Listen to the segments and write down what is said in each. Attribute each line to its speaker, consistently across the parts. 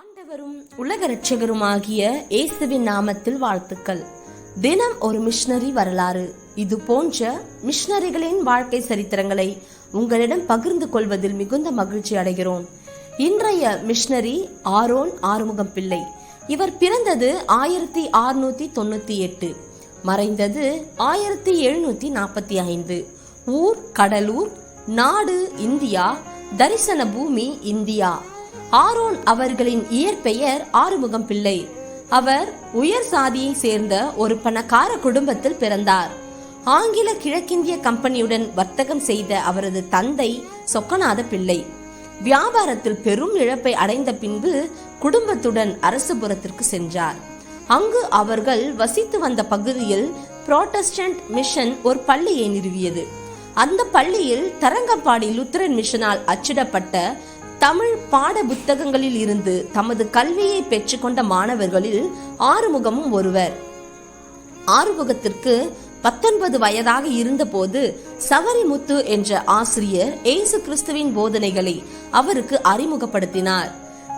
Speaker 1: ஆண்டவரும் உலக இரட்சகருமாகிய இயேசுவின் நாமத்தில் வாழ்த்துக்கள். தினம் ஒரு மிஷனரி வரலாறு. இது போன்ற மிஷனரிகளின் வாழ்க்கை சரித்திரங்களை உங்களிடம் பகிர்ந்து கொள்வதில் மிகுந்த மகிழ்ச்சி அடைகிறோம். இன்றைய மிஷனரி ஆரோன் ஆறுமுகம் பிள்ளை. இவர் பிறந்தது ஆயிரத்தி ஆறுநூத்தி தொண்ணூத்தி எட்டு. மறைந்தது ஆயிரத்தி எழுநூத்தி நாற்பத்தி ஐந்து. ஊர் கடலூர் நாடு இந்தியா தரிசன பூமி இந்தியா. ஆரோன் அவர்களின் இயற்பெயர் ஆறுமுகம் பிள்ளை. அவர் உயர் சாதியை சேர்ந்த ஒரு பணக்கார குடும்பத்தில் பிறந்தார். ஆங்கில கிழக்கிந்திய கம்பெனியுடன் வர்த்தகம் செய்த அவரது தந்தை சொக்கநாத பிள்ளை. வியாபாரத்தில் பெரும் இழப்பை அடைந்த பின்பு குடும்பத்துடன் அரசுபுரத்திற்கு சென்றார். அங்கு அவர்கள் வசித்து வந்த பகுதியில் புரோட்டஸ்டன்ட் மிஷன் ஒரு பள்ளியை நிறுவியது. அந்த பள்ளியில் தரங்கம்பாடி லுத்தரன் மிஷனால் அச்சிடப்பட்ட தமிழ் பாட புத்தகங்களில் இருந்து தமது கல்வியை பெற்றுக்கொண்ட மாணவர்களில் ஆறுமுகமும் ஒருவர். ஆறுமுகத்திற்கு பத்தொன்பது வயதாக இருந்தபோது சவரிமுத்து என்ற ஆசிரியர் இயேசு கிறிஸ்துவின் போதனைகளை அவருக்கு அறிமுகப்படுத்தினார்.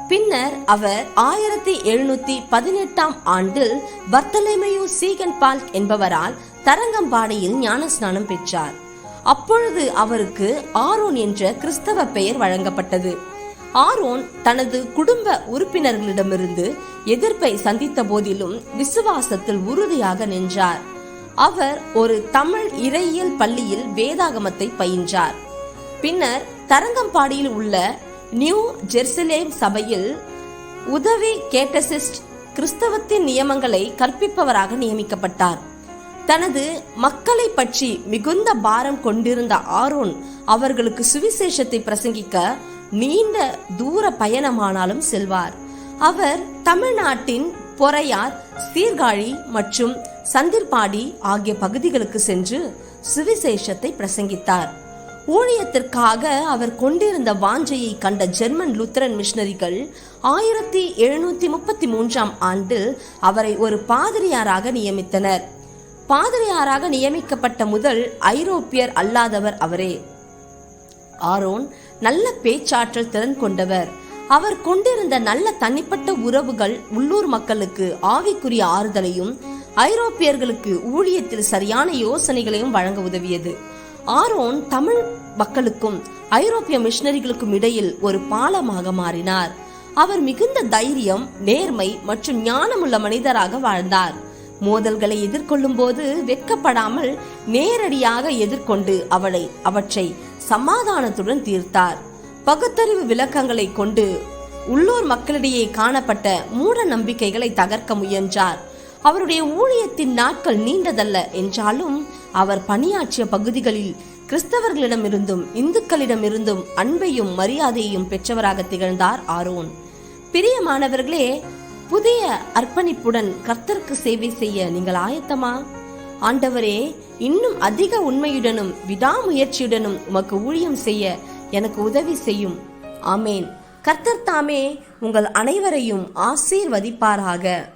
Speaker 1: பின்னர் அவர் ஆயிரத்தி எழுநூத்தி பதினெட்டாம் ஆண்டில் பர்த்தலேமையு சீகன் பால்க் என்பவரால் தரங்கம்பாடியில் ஞானஸ்நானம் பெற்றார். அப்பொழுது அவருக்கு ஆரோன் என்ற கிறிஸ்தவ பெயர் வழங்கப்பட்டது. ஆரோன் தனது குடும்ப உறுப்பினர்களிடமிருந்து எதிர்ப்பை சந்தித்த போதிலும் விசுவாசத்தில் உறுதியாக நின்றார். அவர் ஒரு தமிழ் இறையியல் பள்ளியில் வேதாகமத்தை பயின்றார். பின்னர் தரங்கம்பாடியில் உள்ள நியூ ஜெருசலேம் சபையில் உதவி கேட்டசிஸ்ட் கிறிஸ்தவத்தின் நியமங்களை கற்பிப்பவராக நியமிக்கப்பட்டார். தனது மக்களை பற்றி மிகுந்த பாரம் கொண்டிருந்த ஆரோன் அவர்களுக்கு சுவிசேஷத்தை பிரசங்கிக்க நீண்ட தூர பயணமானாலும் செல்வார். அவர் தமிழ்நாட்டின் பொறையார் சீர்காழி மற்றும் சந்திர்பாடி ஆகிய பகுதிகளுக்கு சென்று சுவிசேஷத்தை பிரசங்கித்தார். ஊழியத்திற்காக அவர் கொண்டிருந்த வாஞ்சையை கண்ட ஜெர்மன் லுத்தரன் மிஷனரிகள் ஆயிரத்தி எழுநூத்தி முப்பத்தி மூன்றாம் ஆண்டில் அவரை ஒரு பாதிரியாராக நியமித்தனர். பாதிரியாராக நியமிக்கப்பட்ட முதல் ஐரோப்பியர் அல்லாதவர் அவரே. ஆரோன் நல்ல பேச்சாற்றல் திறன் கொண்டவர். அவர் கொண்டிருந்த நல்ல தனிப்பட்ட உறவுகள் உள்ளூர் மக்களுக்கு ஆவிக்குரிய ஆறுதலையும் ஐரோப்பியர்களுக்கு ஊழியத்தில் சரியான யோசனைகளையும் வழங்க உதவியது. ஆரோன் தமிழ் மக்களுக்கும் ஐரோப்பிய மிஷனரிகளுக்கும் இடையில் ஒரு பாலமாக மாறினார். அவர் மிகுந்த தைரியம் நேர்மை மற்றும் ஞானமுள்ள மனிதராக வாழ்ந்தார். மோதல்களை எதிர்கொள்ளும் போது வெட்கப்படாமல் நேரடியாக எதிர்கொண்டு அவளை அவற்றை சமாதானத்துடன் தீர்த்தார். பகுத்தறிவு விளக்கங்களை கொண்டு உள்ளூர் மக்களிடையே காணப்பட்ட மூட நம்பிக்கைகளை தகர்க்க முயன்றார். அவருடைய ஊழியத்தின் நாட்கள் நீண்டதல்ல என்றாலும் அவர் பணியாற்றிய பகுதிகளில் கிறிஸ்தவர்களிடமிருந்தும் இந்துக்களிடமிருந்தும் அன்பையும் மரியாதையையும் பெற்றவராக திகழ்ந்தார் ஆரோன். பிரியமானவர்களே புதிய அர்ப்பணிப்புடன் கர்த்தருக்கு சேவை செய்ய நீங்கள் ஆயத்தமா? ஆண்டவரே இன்னும் அதிக உண்மையுடனும் விடாமுயற்சியுடனும் உமக்கு ஊழியம் செய்ய எனக்கு உதவி செய்யும். ஆமேன். கர்த்தர் தாமே உங்கள் அனைவரையும் ஆசீர்வதிப்பாராக.